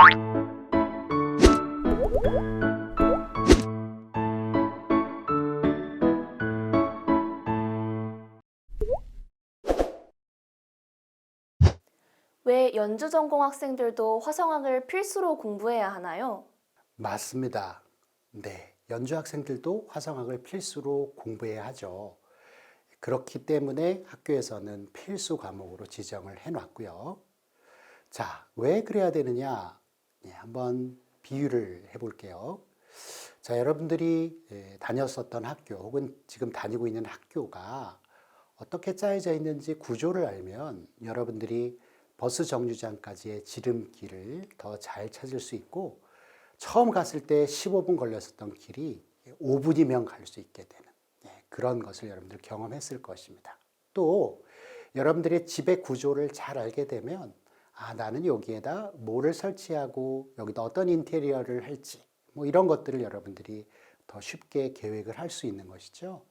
왜 연주 전공 학생들도 화성학을 필수로 공부해야 하나요? 맞습니다. 네. 연주 학생들도 화성학을 필수로 공부해야 하죠. 그렇기 때문에 학교에서는 필수 과목으로 지정을 해 놨고요. 자, 왜 그래야 되느냐? 네, 한번 비유를 해 볼게요. 자, 여러분들이 예, 다녔었던 학교 혹은 지금 다니고 있는 학교가 어떻게 짜여져 있는지 구조를 알면 여러분들이 버스 정류장까지의 지름길을 더 잘 찾을 수 있고 처음 갔을 때 15분 걸렸었던 길이 5분이면 갈 수 있게 되는 예, 그런 것을 여러분들 경험했을 것입니다. 또 여러분들의 집의 구조를 잘 알게 되면 아 나는 여기에다 뭐를 설치하고 여기다 어떤 인테리어를 할지 뭐 이런 것들을 여러분들이 더 쉽게 계획을 할 수 있는 것이죠.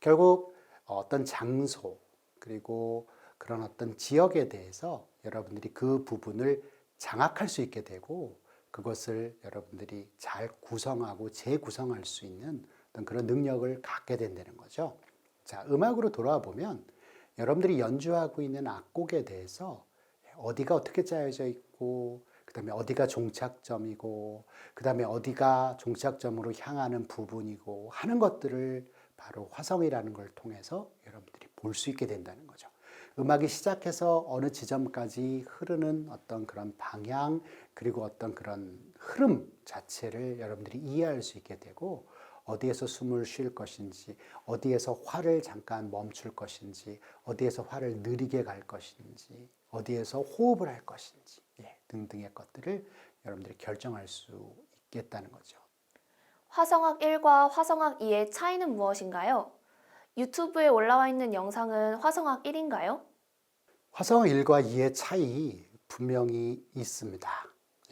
결국 어떤 장소 그리고 그런 어떤 지역에 대해서 여러분들이 그 부분을 장악할 수 있게 되고 그것을 여러분들이 잘 구성하고 재구성할 수 있는 어떤 그런 능력을 갖게 된다는 거죠. 자, 음악으로 돌아와 보면 여러분들이 연주하고 있는 악곡에 대해서 어디가 어떻게 짜여져 있고 그 다음에 어디가 종착점이고 그 다음에 어디가 종착점으로 향하는 부분이고 하는 것들을 바로 화성이라는 걸 통해서 여러분들이 볼 수 있게 된다는 거죠. 음악이 시작해서 어느 지점까지 흐르는 어떤 그런 방향 그리고 어떤 그런 흐름 자체를 여러분들이 이해할 수 있게 되고 어디에서 숨을 쉴 것인지 어디에서 화를 잠깐 멈출 것인지 어디에서 화를 느리게 갈 것인지 어디에서 호흡을 할 것인지 예, 등등의 것들을 여러분들이 결정할 수 있겠다는 거죠. 화성학 1과 화성학 2의 차이는 무엇인가요? 유튜브에 올라와 있는 영상은 화성학 1인가요? 화성학 1과 2의 차이 분명히 있습니다.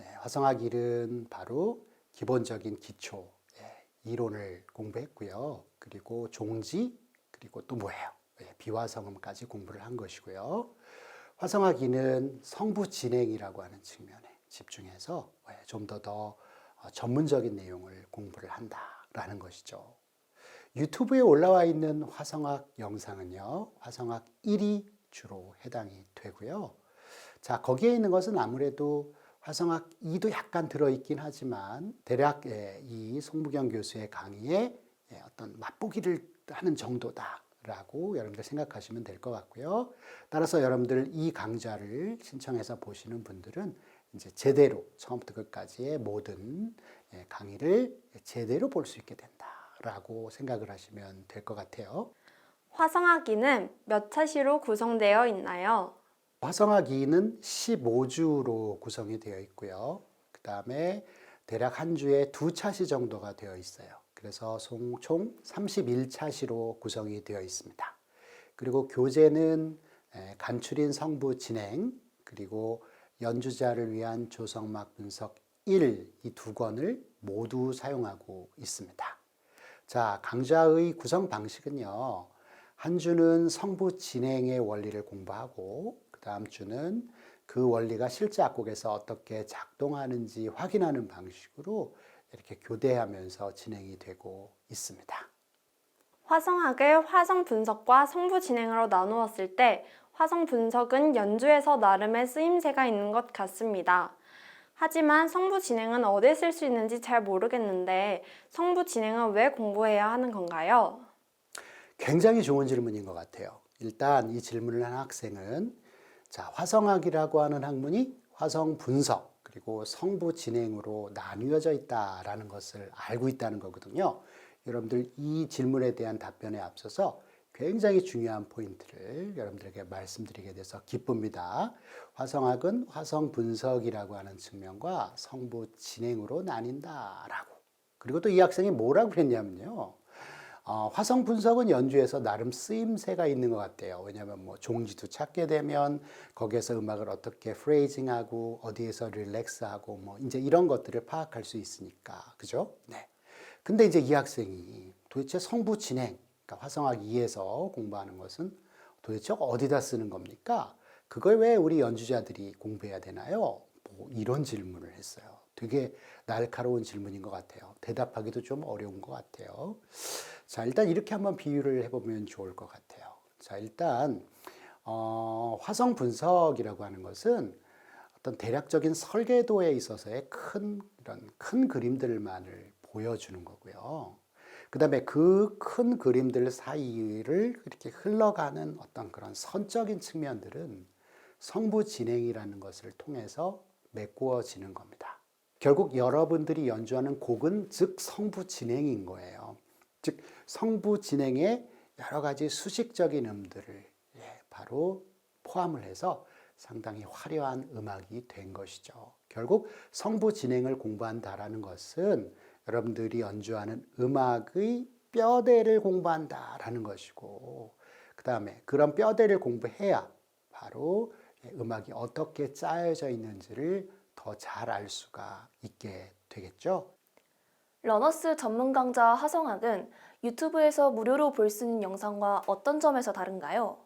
예, 화성학 1은 바로 기본적인 기초 예, 이론을 공부했고요. 그리고 종지 그리고 또 뭐예요? 예, 비화성음까지 공부를 한 것이고요. 화성학 2는 성부 진행이라고 하는 측면에 집중해서 예, 좀더 더 전문적인 내용을 공부를 한다라는 것이죠. 유튜브에 올라와 있는 화성학 영상은요, 화성학 1이 주로 해당이 되고요. 자, 거기에 있는 것은 아무래도 화성학 2도 약간 들어있긴 하지만 대략 예, 이 송부경 교수의 강의에 예, 어떤 맛보기를 하는 정도다라고 여러분들 생각하시면 될 것 같고요. 따라서 여러분들 이 강좌를 신청해서 보시는 분들은 이제 제대로 처음부터 끝까지의 모든 예, 강의를 제대로 볼 수 있게 된다라고 생각을 하시면 될 것 같아요. 화성학기는 몇 차시로 구성되어 있나요? 화성학 2는 15주로 구성이 되어 있고요. 그 다음에 대략 한 주에 두 차시 정도가 되어 있어요. 그래서 총 31차시로 구성이 되어 있습니다. 그리고 교재는 에, 간추린 성부 진행, 그리고 연주자를 위한 조성막 분석 1, 이 두 권을 모두 사용하고 있습니다. 자, 강좌의 구성 방식은요. 한 주는 성부 진행의 원리를 공부하고 그 다음 주는 그 원리가 실제 악곡에서 어떻게 작동하는지 확인하는 방식으로 이렇게 교대하면서 진행이 되고 있습니다. 화성학을 화성 분석과 성부 진행으로 나누었을 때 화성 분석은 연주에서 나름의 쓰임새가 있는 것 같습니다. 하지만 성부 진행은 어디에 쓸 수 있는지 잘 모르겠는데 성부 진행은 왜 공부해야 하는 건가요? 굉장히 좋은 질문인 것 같아요. 일단 이 질문을 한 학생은 자, 화성학이라고 하는 학문이 화성 분석 그리고 성부 진행으로 나뉘어져 있다라는 것을 알고 있다는 거거든요. 여러분들 이 질문에 대한 답변에 앞서서 굉장히 중요한 포인트를 여러분들에게 말씀드리게 돼서 기쁩니다. 화성학은 화성 분석이라고 하는 측면과 성부 진행으로 나뉜다라고. 그리고 또 이 학생이 뭐라고 그랬냐면요. 어, 화성 분석은 연주에서 나름 쓰임새가 있는 것 같아요. 왜냐하면 뭐 종지도 찾게 되면 거기에서 음악을 어떻게 프레이징하고 어디에서 릴렉스하고 뭐 이제 이런 것들을 파악할 수 있으니까 그죠? 네. 근데 이제 이 학생이 도대체 성부 진행, 그러니까 화성학 2에서 공부하는 것은 도대체 어디다 쓰는 겁니까? 그걸 왜 우리 연주자들이 공부해야 되나요? 오, 이런 질문을 했어요. 되게 날카로운 질문인 것 같아요. 대답하기도 좀 어려운 것 같아요. 자, 일단 이렇게 한번 비유를 해보면 좋을 것 같아요. 자, 일단 어, 화성 분석이라고 하는 것은 어떤 대략적인 설계도에 있어서의 큰 이런 큰 그림들만을 보여주는 거고요. 그 다음에 그 큰 그림들 사이를 이렇게 흘러가는 어떤 그런 선적인 측면들은 성부 진행이라는 것을 통해서 메꾸어지는 겁니다. 결국 여러분들이 연주하는 곡은 즉 성부 진행인 거예요. 즉 성부 진행의 여러 가지 수식적인 음들을 예, 바로 포함을 해서 상당히 화려한 음악이 된 것이죠. 결국 성부 진행을 공부한다라는 것은 여러분들이 연주하는 음악의 뼈대를 공부한다라는 것이고, 그 다음에 그런 뼈대를 공부해야 바로 음악이 어떻게 짜여져 있는지를 더 잘 알 수가 있게 되겠죠. 러너스 전문 강좌 화성학은 유튜브에서 무료로 볼 수 있는 영상과 어떤 점에서 다른가요?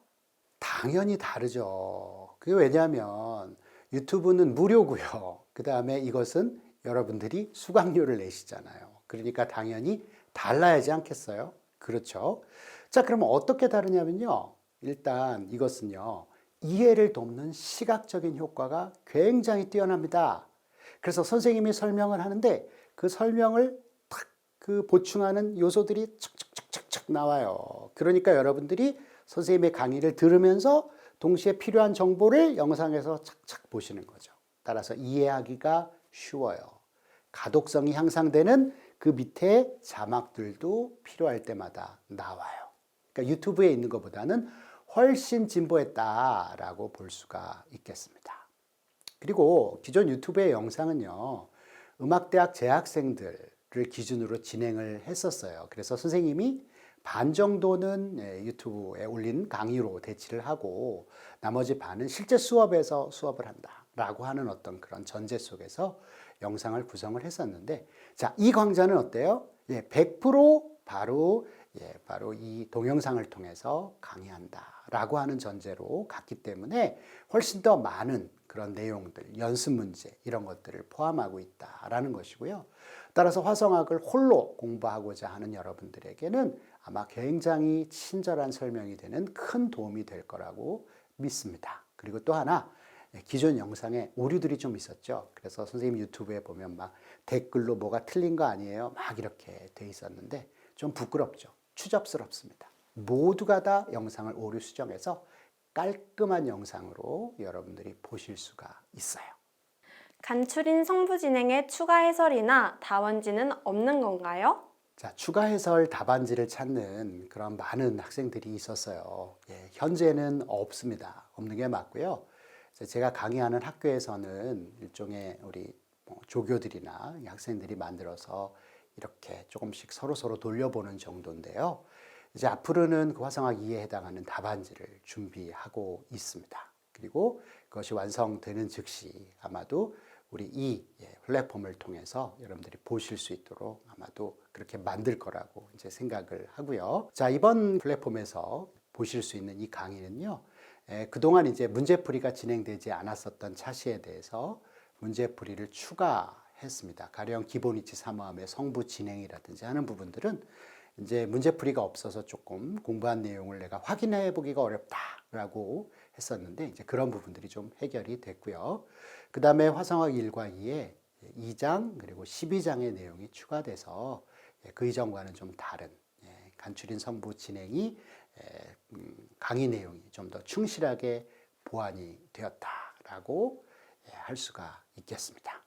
당연히 다르죠. 그게 왜냐하면 유튜브는 무료고요. 그 다음에 이것은 여러분들이 수강료를 내시잖아요. 그러니까 당연히 달라야지 않겠어요? 그렇죠. 자, 그러면 어떻게 다르냐면요. 일단 이것은요. 이해를 돕는 시각적인 효과가 굉장히 뛰어납니다. 그래서 선생님이 설명을 하는데 그 설명을 탁 그 보충하는 요소들이 척척척척척 나와요. 그러니까 여러분들이 선생님의 강의를 들으면서 동시에 필요한 정보를 영상에서 착착 보시는 거죠. 따라서 이해하기가 쉬워요. 가독성이 향상되는 그 밑에 자막들도 필요할 때마다 나와요. 그러니까 유튜브에 있는 것보다는 훨씬 진보했다라고 볼 수가 있겠습니다. 그리고 기존 유튜브의 영상은요, 음악대학 재학생들 을 기준으로 진행을 했었어요. 그래서 선생님이 반 정도는 예, 유튜브에 올린 강의로 대치를 하고 나머지 반은 실제 수업에서 수업을 한다라고 하는 어떤 그런 전제 속에서 영상을 구성을 했었는데 자, 이 강좌는 어때요? 예, 100% 바로 예, 바로 이 동영상을 통해서 강의한다라고 하는 전제로 갔기 때문에 훨씬 더 많은 그런 내용들, 연습 문제 이런 것들을 포함하고 있다라는 것이고요. 따라서 화성학을 홀로 공부하고자 하는 여러분들에게는 아마 굉장히 친절한 설명이 되는 큰 도움이 될 거라고 믿습니다. 그리고 또 하나 예, 기존 영상에 오류들이 좀 있었죠. 그래서 선생님 유튜브에 보면 막 댓글로 뭐가 틀린 거 아니에요? 막 이렇게 돼 있었는데 좀 부끄럽죠. 추접스럽습니다. 모두가 다 영상을 오류 수정해서 깔끔한 영상으로 여러분들이 보실 수가 있어요. 간추린 성부 진행에 추가 해설이나 다원지는 없는 건가요? 자, 추가 해설 답안지를 찾는 그런 많은 학생들이 있었어요. 예, 현재는 없습니다. 없는 게 맞고요. 제가 강의하는 학교에서는 일종의 우리 뭐 조교들이나 이 학생들이 만들어서 이렇게 조금씩 서로 서로 돌려보는 정도인데요. 이제 앞으로는 그 화성학 2에 해당하는 답안지를 준비하고 있습니다. 그리고 그것이 완성되는 즉시 아마도 우리 이 예, 플랫폼을 통해서 여러분들이 보실 수 있도록 아마도 그렇게 만들 거라고 이제 생각을 하고요. 자, 이번 플랫폼에서 보실 수 있는 이 강의는요. 에, 그동안 이제 문제풀이가 진행되지 않았었던 차시에 대해서 문제풀이를 추가했습니다. 가령 기본 이치 사모함의 성부 진행이라든지 하는 부분들은 이제 문제풀이가 없어서 조금 공부한 내용을 내가 확인해 보기가 어렵다라고 했었는데 이제 그런 부분들이 좀 해결이 됐고요. 그 다음에 화성학 1과 2에 2장 그리고 12장의 내용이 추가돼서 예, 그 이전과는 좀 다른 예, 간추린 성부 진행이 예, 음, 강의 내용이 좀 더 충실하게 보완이 되었다라고 할 수가 있겠습니다.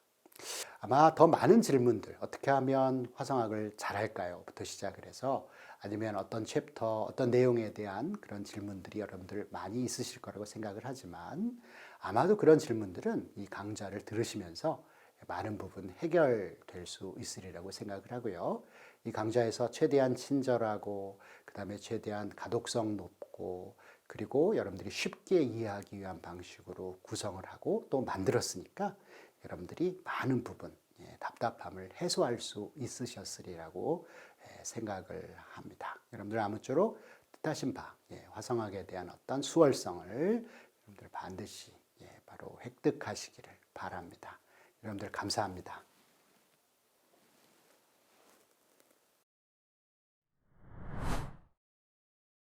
아마 더 많은 질문들 어떻게 하면 화성학을 잘할까요?부터 시작을 해서 아니면 어떤 챕터 어떤 내용에 대한 그런 질문들이 여러분들 많이 있으실 거라고 생각을 하지만 아마도 그런 질문들은 이 강좌를 들으시면서 많은 부분 해결될 수 있으리라고 생각을 하고요. 이 강좌에서 최대한 친절하고 그다음에 최대한 가독성 높고 그리고 여러분들이 쉽게 이해하기 위한 방식으로 구성을 하고 또 만들었으니까 여러분들이 많은 부분 예, 답답함을 해소할 수 있으셨으리라고 예, 생각을 합니다. 여러분들 아무쪼록 뜻하신 바 예, 화성학에 대한 어떤 수월성을 여러분들 반드시 예, 바로 획득하시기를 바랍니다. 여러분들 감사합니다.